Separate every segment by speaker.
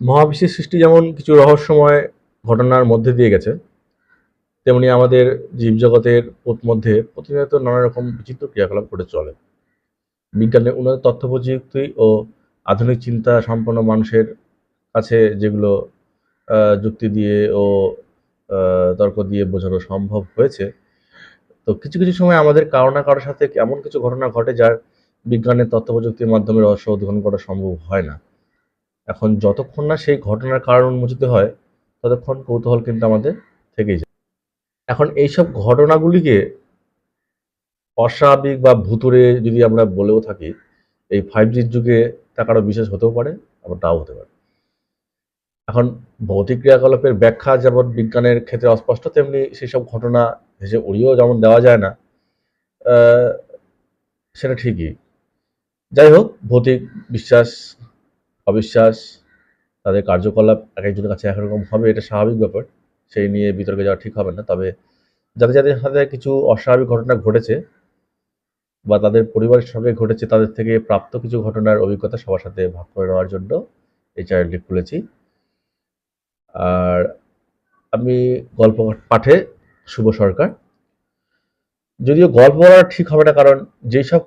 Speaker 1: মহাবিশ্বের সৃষ্টি যেমন কিছু রহস্যময় ঘটনার মধ্যে দিয়ে গেছে, তেমনি আমাদের জীবজগতের মধ্যে প্রতিনিয়ত নানা রকম বিচিত্র ক্রিয়াকলাপ করে চলে। বিজ্ঞানের উন্নত তথ্য প্রযুক্তি ও আধুনিক চিন্তা সম্পন্ন মানুষের কাছে যেগুলো যুক্তি দিয়ে ও তর্ক দিয়ে বোঝানো সম্ভব হয়েছে, তো কিছু কিছু সময় আমাদের কারও না কারোর সাথে এমন কিছু ঘটনা ঘটে যার বিজ্ঞানের তথ্য প্রযুক্তির মাধ্যমে রহস্য উদ্ঘাটন করা সম্ভব হয় না। এখন যতক্ষণ না সেই ঘটনার কারণ উন্মোচিত হয়, ততক্ষণ কৌতূহল কিন্তু আমাদের থেকেই যায়। এখন এইসব ঘটনাগুলিকে অস্বাভাবিক বা ভুতুরে যদি আমরা বলেও থাকি, এই ফাইভ জির যুগে তা কারও বিশেষ হতেও পারে, আবার তাও হতে পারে। এখন ভৌতিক ক্রিয়াকলাপের ব্যাখ্যা যেমন বিজ্ঞানের ক্ষেত্রে অস্পষ্ট, তেমনি সেসব ঘটনা হেসে উড়িয়েও যেমন দেওয়া যায় না সেটা ঠিকই। যাই হোক, ভৌতিক বিশ্বাস অবিশ্বাস, তাদের কার্যকলাপ এক একজনের কাছে একরকম হবে, এটা স্বাভাবিক ব্যাপার। সেই নিয়ে বিতর্কে যাওয়া ঠিক হবে না। তবে যাদের যাদের সাথে কিছু অস্বাভাবিক ঘটনা ঘটেছে বা তাদের পরিবারের সঙ্গে ঘটেছে, তাদের থেকে প্রাপ্ত কিছু ঘটনার অভিজ্ঞতা সবার সাথে ভাগ করে নেওয়ার জন্য এই চ্যানেলটি খুলেছি। আর আমি গল্প পাঠে শুভ সরকার। যদিও গল্প বলা ঠিক হবে না, কারণ যেই সব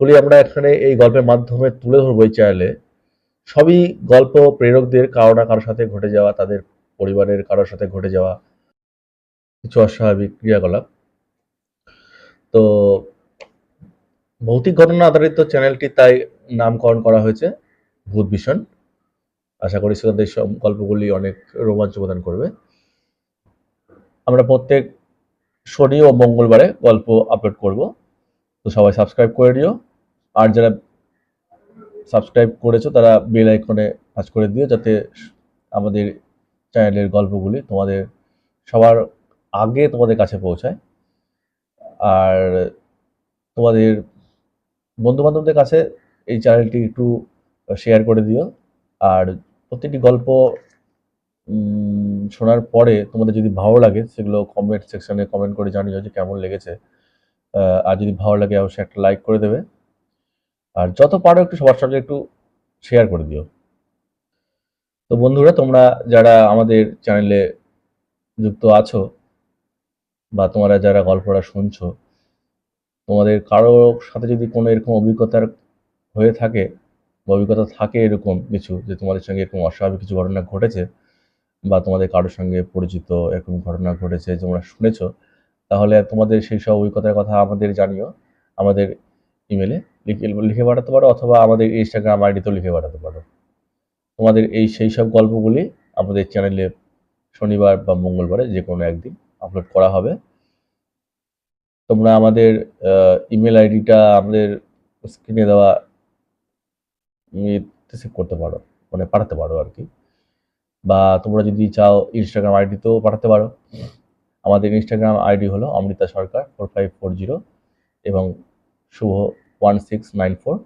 Speaker 1: কথাগুলি আমরা এখানে এই গল্পের মাধ্যমে তুলে ধরবো এই চ্যানেলে সবই গল্প প্রেরকদের, কারও না কারোর সাথে ঘটে যাওয়া, তাদের পরিবারের কারোর সাথে ঘটে যাওয়া, কিছু অস্বাভাবিক ক্রিয়াকলাপ। তো ভৌতিক ঘটনা আধারিত চ্যানেলটি তাই নামকরণ করা হয়েছে, ভূত ভীষণ। আশা করি শ্রোতাদের সব গল্পগুলি অনেক রোমাঞ্চ প্রদান করবে। আমরা প্রত্যেক শনি ও মঙ্গলবারে গল্প আপলোড করব। তো সবাই সাবস্ক্রাইব করে নিও। আর যারা সাবস্ক্রাইব করেছ, তারা বেল আইকনে কাজ করে দিও যাতে আমাদের চ্যানেলের গল্পগুলি তোমাদের সবার আগে তোমাদের কাছে পৌঁছায়। আর তোমাদের বন্ধু বান্ধবদের কাছে এই চ্যানেলটি একটু শেয়ার করে দিও। আর প্রত্যেকটি গল্প শোনার পরে তোমাদের যদি ভালো লাগে, সেগুলো কমেন্ট সেকশনে কমেন্ট করে জানিও যে কেমন লেগেছে। আর যদি ভালো লাগে অবশ্যই একটা লাইক করে দেবে। আর যত পারো একটু সবার সঙ্গে একটু শেয়ার করে দিও। তো বন্ধুরা, তোমরা যারা আমাদের চ্যানেলে যুক্ত আছো বা তোমরা যারা গল্পটা শুনছো, তোমাদের কারও সাথে যদি কোনো এরকম অভিজ্ঞতার হয়ে থাকে বা অভিজ্ঞতা থাকে এরকম কিছু, যে তোমাদের সঙ্গে এরকম অস্বাভাবিক কিছু ঘটনা ঘটেছে বা তোমাদের কারোর সঙ্গে পরিচিত এরকম ঘটনা ঘটেছে, তোমরা শুনেছো তাহলে তোমাদের সেই সব অভিজ্ঞতার কথা আমাদের জানিও। আমাদের ইমেলে লিখে লিখে পাঠাতে পারো অথবা আমাদের ইনস্টাগ্রাম আইডিতেও লিখে পাঠাতে পারো। তোমাদের এই সেই সব গল্পগুলি আমাদের চ্যানেলে শনিবার বা মঙ্গলবারে যে কোনো একদিন আপলোড করা হবে। তোমরা আমাদের ইমেল আইডিটা আমাদের স্ক্রিনে দেওয়া সেভ করতে পারো মানে পাঠাতে পারো আর কি। বা তোমরা যদি চাও ইনস্টাগ্রাম আইডিতেও পাঠাতে পারো। আমাদের ইনস্টাগ্রাম আইডি হলো Amrita Sarkar four five four zero এবং Shubho one six nine four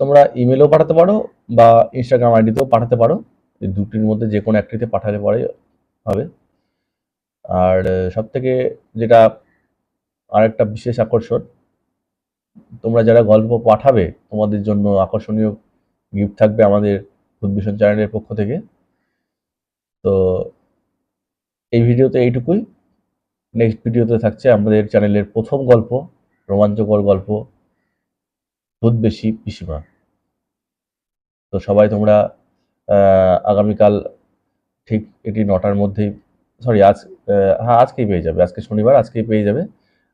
Speaker 1: তোমরা ইমেলও পাঠাতে পারো বা ইনস্টাগ্রাম আইডিতেও পাঠাতে পারো। দুটির মধ্যে যে কোনো একটিতে পাঠালে পরে হবে। আর সব থেকে যেটা আরেকটা বিশেষ আকর্ষণ, তোমরা যারা গল্প পাঠাবে, তোমাদের জন্য আকর্ষণীয় গিফট থাকবে আমাদের উদ্ভিশন চ্যানেলের পক্ষ থেকে। তো এই ভিডিওতে এইটুকুই। নেক্সট ভিডিওতে থাকছে আমাদের চ্যানেলের প্রথম গল্প, রোমাঞ্চকর গল্প ভূত বেশি পিসিমা। তো সবাই তোমরা আগামীকাল ঠিক এটি নটার মধ্যেই সরি আজ হ্যাঁ আজকেই পেয়ে যাবে। আজকে শনিবার, আজকেই পেয়ে যাবে।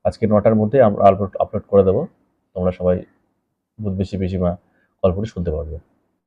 Speaker 1: আজকে নটার মধ্যে আমরা আপলোড আপলোড করে দেবো। তোমরা সবাই ভূত বেশি পিসিমা গল্পটি শুনতে পারবে।